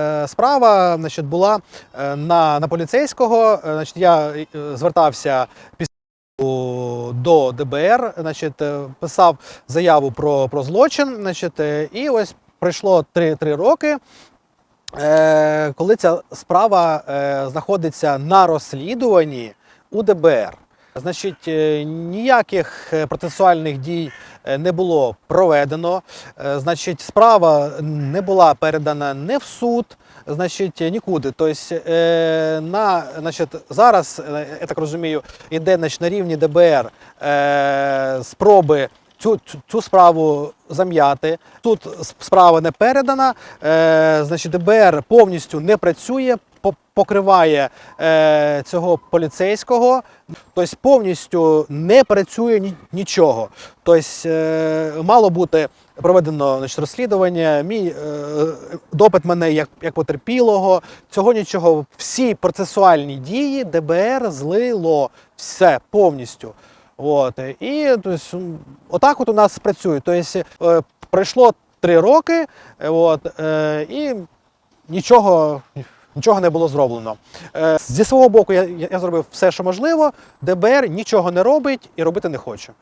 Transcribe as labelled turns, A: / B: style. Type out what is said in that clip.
A: Е, Справа значить, була е, на, на поліцейського. Е, Значить, я звертався до ДБР, значить, писав заяву про, про злочин. Значить, і ось пройшло три, три роки. Коли ця справа знаходиться на розслідуванні у ДБР. Значить, е, ніяких е, процесуальних дій е, не було проведено. Значить, справа не була передана не в суд, значить, нікуди. Тобто, на, значить, зараз, я так розумію, йде значить, на рівні ДБР спроби цю, цю, справу зам'яти. Тут справа не передана, е, значить, ДБР повністю не працює, покриває е, цього поліцейського, тобто повністю не працює нічого. Тобто е, мало бути проведено значить, розслідування, мій е, допит мене як, як потерпілого. Цього нічого. Всі процесуальні дії ДБР злило все повністю. От. І тобто, отак от у нас працює. Тобто, е, пройшло три роки, от, е, і нічого, нічого не було зроблено. Е, зі свого боку, я, я зробив все, що можливо. ДБР нічого не робить і робити не хоче.